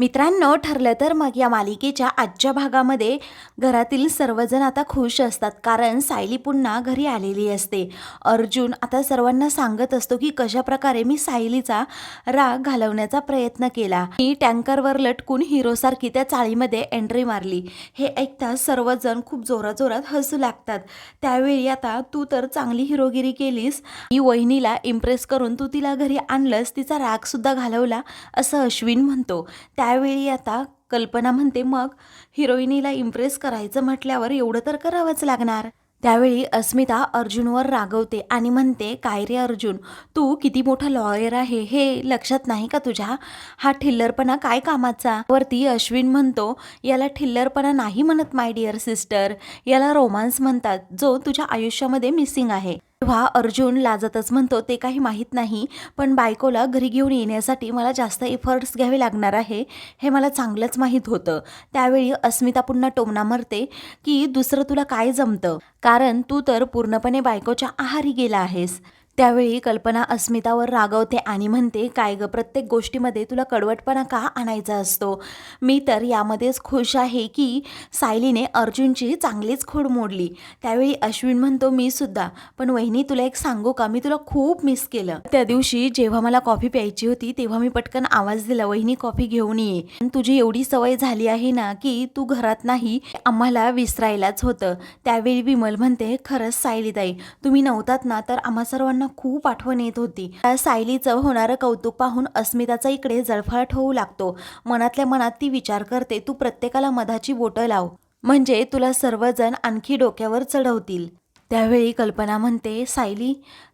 मित्रांनो ठरलं तर मग या मालिकेच्या आजच्या भागामध्ये घरातील सर्वजण आता खुश असतात कारण सायली पुन्हा घरी आलेली असते. अर्जुन आता सर्वांना सांगत असतो की कशा प्रकारे मी सायलीचा राग घालवण्याचा प्रयत्न केला. मी टँकरवर लटकून हिरोसारखी त्या चाळीमध्ये एंट्री मारली. हे ऐकता सर्वजण खूप जोराजोरात हसू लागतात. त्यावेळी आता तू तर चांगली हिरोगिरी केलीस. ही वहिनीला इम्प्रेस करून तू तिला घरी आणलंस तिचा रागसुद्धा घालवला असं अश्विन म्हणतो. त्या त्यावेळी आता कल्पना म्हणते मग हिरोईनीला इम्प्रेस करायचं म्हटल्यावर एवढं तर करावंच लागणार. त्यावेळी अस्मिता अर्जुनवर रागवते आणि म्हणते काय रे अर्जुन तू किती मोठा लॉयर आहे हे लक्षात नाही का तुझ्या? हा ठिल्लरपणा काय कामाचा? वरती अश्विन म्हणतो याला ठिल्लरपणा नाही म्हणत माय डिअर सिस्टर याला रोमांस म्हणतात जो तुझ्या आयुष्यामध्ये मिसिंग आहे. तेव्हा अर्जुन लाजतच म्हणतो ते काही माहीत नाही पण बायकोला घरी घेऊन येण्यासाठी मला जास्त एफर्ट्स घ्यावे लागणार आहे हे मला चांगलंच माहीत होतं. त्यावेळी अस्मिता पुन्हा टोमणा मरते की दुसरं तुला काय जमतं? कारण तू तर पूर्णपणे बायकोच्या आहारी गेला आहेस. त्यावेळी कल्पना अस्मितावर रागवते आणि म्हणते काय ग प्रत्येक गोष्टीमध्ये तुला कडवटपणा का आणायचा असतो? मी तर यामध्येच खुश आहे की सायलीने अर्जुनची चांगलीच खोड मोडली. त्यावेळी अश्विन म्हणतो मी सुद्धा. पण वहिनी तुला एक सांगू का? मी तुला खूप मिस केलं. त्या दिवशी जेव्हा मला कॉफी प्यायची होती तेव्हा मी पटकन आवाज दिला वहिनी कॉफी घेऊन ये. पण तुझी एवढी सवय झाली आहे ना की तू घरात नाही आम्हाला विसरायलाच होतं. त्यावेळी विमल म्हणते खरंच सायलीताई तुम्ही नव्हतात ना तर आम्हा सर्वांना खूप आठवण येत होती. त्या सायलीचं होणारं कौतुक पाहून अस्मिताचा इकडे जळफळाट होऊ लागतो. मनातल्या मनात ती विचार करते तू प्रत्येकाला मधाची बोटं लाव. म्हणजे तुला सर्वजण आणखी डोक्यावर चढवतील. त्यावेळी कल्पना म्हणते सायली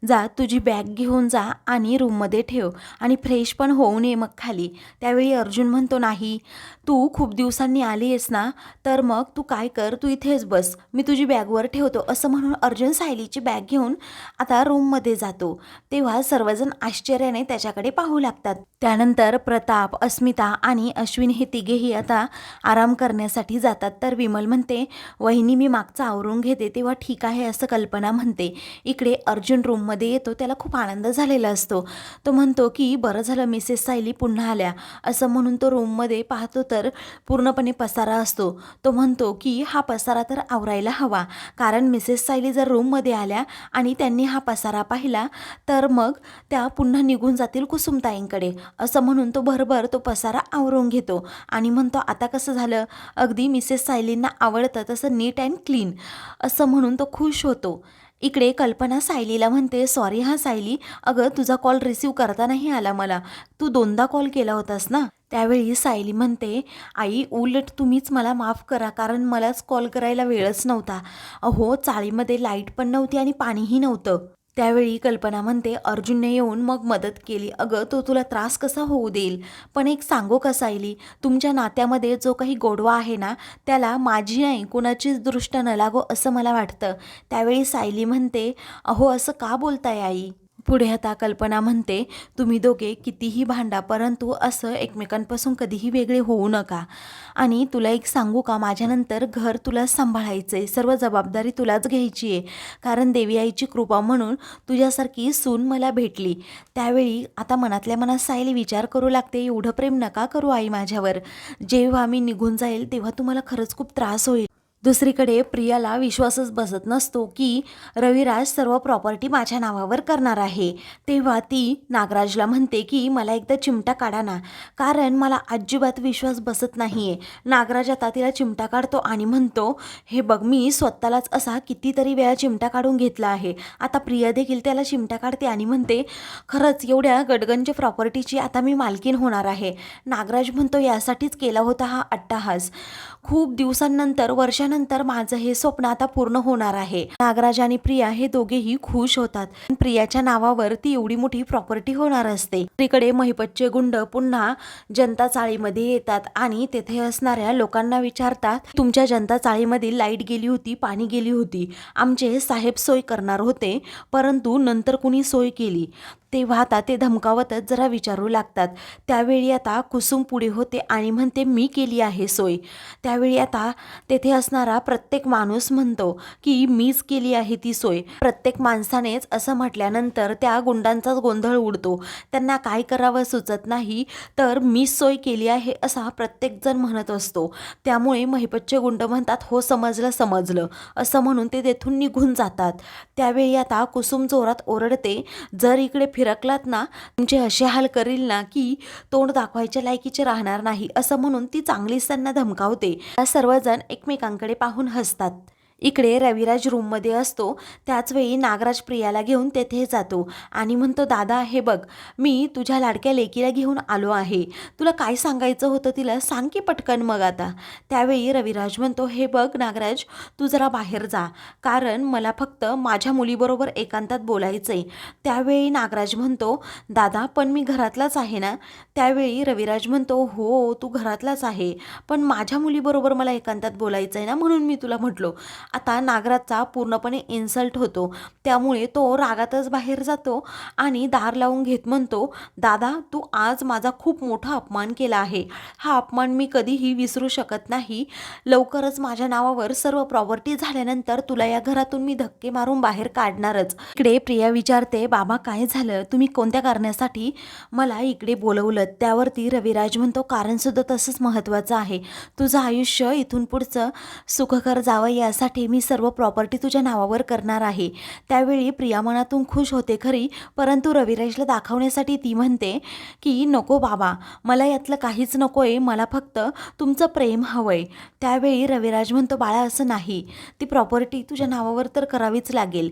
जा तुझी बॅग घेऊन जा आणि रूममध्ये ठेव आणि फ्रेश पण होऊ नये मग खाली. त्यावेळी अर्जुन म्हणतो नाही तू खूप दिवसांनी आली आहेस ना तर मग तू काय कर तू इथेच बस मी तुझी बॅगवर ठेवतो. असं म्हणून अर्जुन सायलीची बॅग घेऊन आता रूममध्ये जातो. तेव्हा सर्वजण आश्चर्याने त्याच्याकडे पाहू लागतात. त्यानंतर प्रताप अस्मिता आणि अश्विन हे तिघेही आता आराम करण्यासाठी जातात. तर विमल म्हणते वहिनी मी मागचं आवरून घेते तेव्हा ठीक आहे असं कल्पना म्हणते. इकडे अर्जुन रूममध्ये येतो त्याला खूप आनंद झालेला असतो. तो म्हणतो की बरं झालं मिसेस सायली पुन्हा आल्या. असं म्हणून तो रूममध्ये पाहतो तर पूर्णपणे पसारा असतो. तो म्हणतो की हा पसारा तर आवरायला हवा. कारण मिसेस सायली जर रूममध्ये आल्या आणि त्यांनी हा पसारा पाहिला तर मग त्या पुन्हा निघून जातील कुसुमताईंकडे. असं म्हणून तो भरभर तो पसारा आवरून घेतो आणि म्हणतो आता कसं झालं? अगदी मिसेस सायलींना आवडतं तसं नीट अँड क्लीन. असं म्हणून तो खुश होतो. इकडे कल्पना सायलीला म्हणते सॉरी हा सायली अगं तुझा कॉल रिसीव करता नाही आला मला. तू दोनदा कॉल केला होतास ना? त्यावेळी सायली म्हणते आई उलट तुम्हीच मला माफ करा कारण मलाच कॉल करायला वेळच नव्हता. अहो चाळीमध्ये लाइट पण नव्हती आणि पाणीही नव्हतं. त्यावेळी कल्पना म्हणते अर्जुनने येऊन मग मदत केली. अगं तो तुला त्रास कसा होऊ देईल? पण एक सांगू का सायली? तुमच्या नात्यामध्ये जो काही गोडवा आहे ना त्याला माझी नाही कुणाचीच दृष्ट न लागो असं मला वाटतं. त्यावेळी सायली म्हणते अहो असं का बोलताय आई? पुढे आता कल्पना म्हणते तुम्ही दोघे कितीही भांडा परंतु असं एकमेकांपासून कधीही वेगळे होऊ नका. आणि तुला एक सांगू का माझ्यानंतर घर तुला सांभाळायचं आहे सर्व जबाबदारी तुलाच घ्यायची आहे कारण देवी आईची कृपा म्हणून तुझ्यासारखी सून मला भेटली. त्यावेळी आता मनातल्या मनात सायली विचार करू लागते एवढं प्रेम नका करू आई माझ्यावर. जेव्हा मी निघून जाईल तेव्हा तुम्हाला खरंच खूप त्रास होईल. दुसरीकडे प्रियाला विश्वासच बसत नसतो की रविराज सर्व प्रॉपर्टी माझ्या नावावर करणार आहे. तेव्हा ती नागराजला म्हणते की मला एकदा चिमटा काढा ना कारण मला अजिबात विश्वास बसत नाही आहे नागराज आता तिला चिमटा काढतो आणि म्हणतो हे बघ मी स्वतःलाच असा कितीतरी वेळा चिमटा काढून घेतला आहे. आता प्रिया देखील त्याला चिमटा काढते आणि म्हणते खरंच एवढ्या गडगंज प्रॉपर्टीची आता मी मालकीन होणार आहे. नागराज म्हणतो यासाठीच केला होता हा अट्टाहास. खूप दिवसांनंतर वर्षानंतर माझं हे स्वप्न आता पूर्ण होणार आहे. नागराज आणि प्रिया हे दोघेही खुश होतात. प्रियाच्या नावावर ती एवढी मोठी प्रॉपर्टी होणार असते. तिकडे महिपतचे गुंड पुन्हा जनता चाळीमध्ये येतात आणि तेथे असणाऱ्या लोकांना विचारतात तुमच्या जनता चाळीमध्ये लाइट गेली होती पाणी गेली होती. आमचे साहेब सोय करणार होते परंतु नंतर कुणी सोय केली? तेव्हा आता ते धमकावतच जरा विचारू लागतात. त्यावेळी आता कुसुम पुढे होते आणि म्हणते मी केली आहे सोय. त्यावेळी आता तेथे असणार असणारा प्रत्येक माणूस म्हणतो की मीच केली आहे ती सोय. प्रत्येक माणसानेच असं म्हटल्यानंतर त्या गुंडांचाच गोंधळ उडतो. त्यांना काय करावं सुचत नाही तर मीच सोय केली आहे असा प्रत्येकजण म्हणत असतो. त्यामुळे महिपतचे गुंड म्हणतात हो समजलं समजलं. असं म्हणून ते तेथून निघून जातात. त्यावेळी आता कुसुम जोरात ओरडते जर इकडे फिरकलात ना तुमचे असे हाल करील ना की तोंड दाखवायच्या लायकीचे राहणार नाही. असं म्हणून ती चांगलीच त्यांना धमकावते. या सर्वजण एकमेकांकडे माझ्याकडे पाहून हसतात. इकडे रविराज रूममध्ये असतो. त्याचवेळी नागराज प्रियाला घेऊन तेथे जातो. आणि म्हणतो दादा हे बघ मी तुझ्या लाडक्या लेकीला घेऊन आलो आहे. तुला काय सांगायचं होतं तिला? सांग की पटकन मग आता. त्यावेळी रविराज म्हणतो हे बघ नागराज तू जरा बाहेर जा. कारण मला फक्त माझ्या मुलीबरोबर एकांतात बोलायचं आहे त्यावेळी नागराज म्हणतो दादा पण मी घरातलाच आहे ना? त्यावेळी रविराज म्हणतो हो तू घरातलाच आहे. पण माझ्या मुलीबरोबर मला एकांतात बोलायचं आहे ना म्हणून मी तुला म्हटलो. आता नागराजचा पूर्णपणे इन्सल्ट होतो. त्यामुळे तो रागातच बाहेर जातो आणि दार लावून घेत म्हणतो दादा तू आज माझा खूप मोठा अपमान केला आहे. हा अपमान मी कधीही विसरू शकत नाही. लवकरच माझ्या नावावर सर्व प्रॉपर्टी झाल्यानंतर तुला या घरातून मी धक्के मारून बाहेर काढणारच. इकडे प्रिया विचारते बाबा काय झालं? तुम्ही कोणत्या कारणासाठी मला इकडे बोलवलं? त्यावरती रविराज म्हणतो कारण सुद्धा तसंच महत्त्वाचं आहे. तुझं आयुष्य इथून पुढचं सुखकर जावं यासाठी मी सर्व प्रॉपर्टी तुझ्या नावावर करणार आहे. त्यावेळी प्रिया मनातून खुश होते खरी परंतु रविराजला दाखवण्यासाठी ती म्हणते की नको बाबा मला यातलं काहीच नको आहे मला फक्त तुमचं प्रेम हवं आहे त्यावेळी रविराज म्हणतो बाळा असं नाही. ती प्रॉपर्टी तुझ्या नावावर तर करावीच लागेल.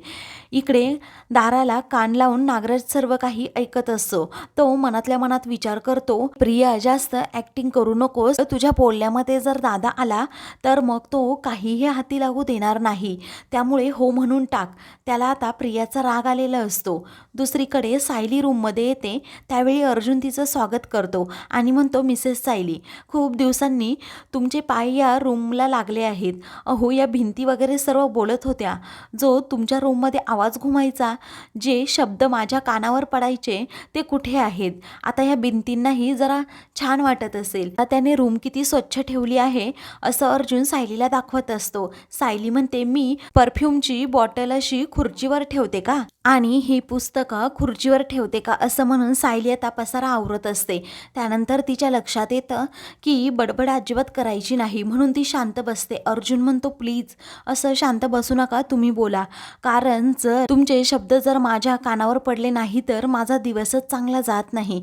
इकडे दाराला कान लावून नागराज सर्व काही ऐकत असतो. तो मनातल्या मनात विचार करतो प्रिया जास्त ॲक्टिंग करू नकोस. तुझ्या बोलण्यामध्ये जर दादा आला तर मग तो काहीही हाती लागू दे. देणार नाही. त्यामुळे हो म्हणून टाक. त्याला आता प्रियाचा राग आलेला असतो. दुसरीकडे सायली रूममध्ये येते. त्यावेळी अर्जुन तिचं स्वागत करतो आणि म्हणतो मिसेस सायली खूप दिवसांनी तुमचे पाय या रूमला लागले आहेत. अहो या भिंती वगैरे सर्व बोलत होत्या. जो तुमच्या रूममध्ये आवाज घुमायचा जे शब्द माझ्या कानावर पडायचे ते कुठे आहेत? आता या भिंतींनाही जरा छान वाटत असेल. त्याने रूम किती स्वच्छ ठेवली आहे असं अर्जुन सायलीला दाखवत असतो. सायली म्हणते मी परफ्यूमची बॉटल अशी खुर्चीवर ठेवते का? आणि ही पुस्तकं खुर्चीवर ठेवते का? असं म्हणून सायली आता पसारा आवरत असते. त्यानंतर तिच्या लक्षात येतं की बडबड अजिबात करायची नाही म्हणून ती शांत बसते. अर्जुन म्हणतो प्लीज असं शांत बसू नका तुम्ही बोला. कारण जर तुमचे शब्द जर माझ्या कानावर पडले नाही तर माझा दिवसच चांगला जात नाही.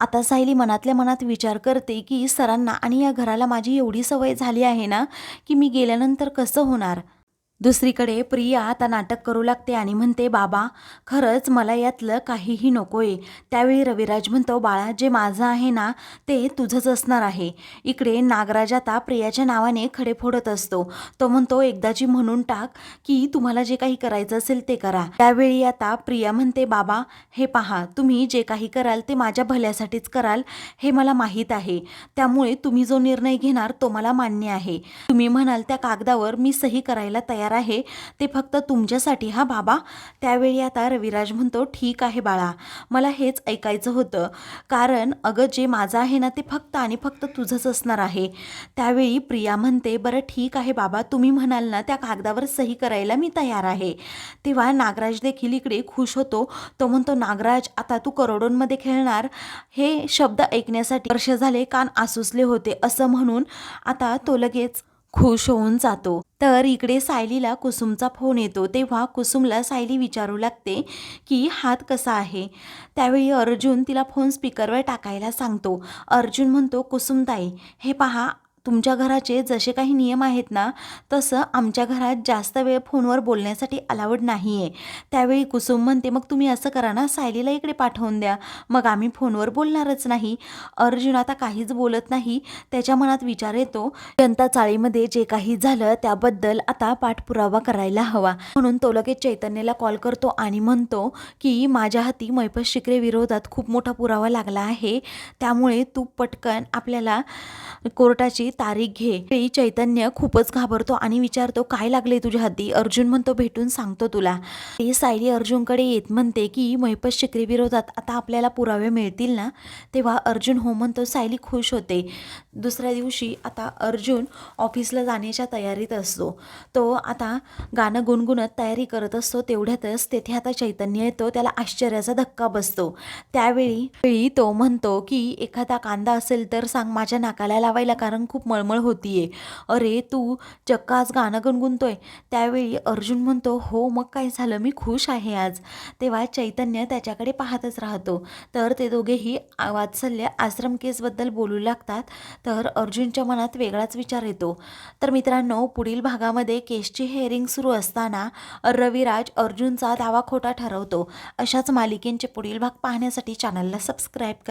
आता सायली मनातल्या मनात विचार करते की सरांना आणि या घराला माझी एवढी सवय झाली आहे ना की मी गेल्यानंतर कसं होणार? दुसरीकडे प्रिया आता नाटक करू लागते आणि म्हणते बाबा खरंच मला यातलं काहीही नको आहे त्यावेळी रविराज म्हणतो बाळा जे माझं आहे ना ते तुझंच असणार आहे. इकडे नागराज आता प्रियाच्या नावाने खडे फोडत असतो. तो म्हणतो एकदाची म्हणून टाक की तुम्हाला जे काही करायचं असेल ते करा. त्यावेळी आता प्रिया म्हणते बाबा हे पहा तुम्ही जे काही कराल ते माझ्या भल्यासाठीच कराल हे मला माहीत आहे. त्यामुळे तुम्ही जो निर्णय घेणार तो मला मान्य आहे. तुम्ही म्हणाल त्या कागदावर मी सही करायला तयार आहे. ते फक्त तुमच्यासाठी हा बाबा? त्यावेळी आता रविराज म्हणतो ठीक आहे बाळा मला हेच ऐकायचं होतं. कारण अगं जे माझं आहे ना ते फक्त आणि फक्त तुझंच असणार आहे. त्यावेळी प्रिया म्हणते बरं ठीक आहे बाबा तुम्ही म्हणाल ना त्या कागदावर सही करायला मी तयार आहे. तेव्हा नागराज देखील इकडे खुश होतो. तो म्हणतो नागराज आता तू करोडोंमध्ये खेळणार. हे शब्द ऐकण्यासाठी वर्ष झाले कान आसुसले होते. असं म्हणून आता तो लगेच खुश होऊन जातो. तर इकडे सायलीला कुसुमचा फोन येतो. तेव्हा कुसुमला सायली विचारू लागते की हात कसा आहे? त्यावेळी अर्जुन तिला फोन स्पीकरवर टाकायला सांगतो. अर्जुन म्हणतो कुसुमताई हे पहा तुमच्या घराचे जसे काही नियम आहेत ना तसं आमच्या घरात जास्त वेळ फोनवर बोलण्यासाठी अलावड नाही आहे त्यावेळी कुसुम म्हणते मग तुम्ही असं करा ना सायलीला इकडे पाठवून द्या. मग आम्ही फोनवर बोलणारच नाही. अर्जुन आता काहीच बोलत नाही त्याच्या मनात विचार येतो जनता चाळीमध्ये जे काही झालं त्याबद्दल आता पाठपुरावा करायला हवा. म्हणून तो लगेच चैतन्यला कॉल करतो आणि म्हणतो की माझ्या हाती मैपत शिकरे विरोधात खूप मोठा पुरावा लागला आहे. त्यामुळे तू पटकन आपल्याला कोर्टाची तारीख घे. वेळी चैतन्य खूपच घाबरतो आणि विचारतो काय लागले तुझ्या हाती? अर्जुन म्हणतो भेटून सांगतो तुला. ते सायली अर्जुनकडे येत म्हणते की महिपत शिकरी विरोधात आता आपल्याला पुरावे मिळतील ना? तेव्हा अर्जुन हो म्हणतो सायली खुश होते. दुसऱ्या दिवशी आता अर्जुन ऑफिसला जाण्याच्या तयारीत असतो. तो आता गाणं गुणगुणत तयारी करत असतो. तेवढ्यातच तेथे आता चैतन्य येतो. त्याला आश्चर्याचा धक्का बसतो. त्यावेळी वेळी तो म्हणतो की एखादा कांदा असेल तर सांग माझ्या नाकाला लावायला कारण खूप मळमळ होतीये. अरे तू चक्क आज गाणं गुणगुणतोय. त्यावेळी अर्जुन म्हणतो हो मग काय झालं? मी खुश आहे आज. तेव्हा चैतन्य त्याच्याकडे पाहतच राहतो. तर ते दोघेही वात्सल्य आश्रम केसबद्दल बोलू लागतात. तर अर्जुनच्या मनात वेगळाच विचार येतो. तर मित्रांनो पुढील भागामध्ये केसची हेअरिंग सुरू असताना रविराज अर्जुनचा दावा खोटा ठरवतो. अशाच मालिकेंचे पुढील भाग पाहण्यासाठी चॅनलला सबस्क्राईब करा.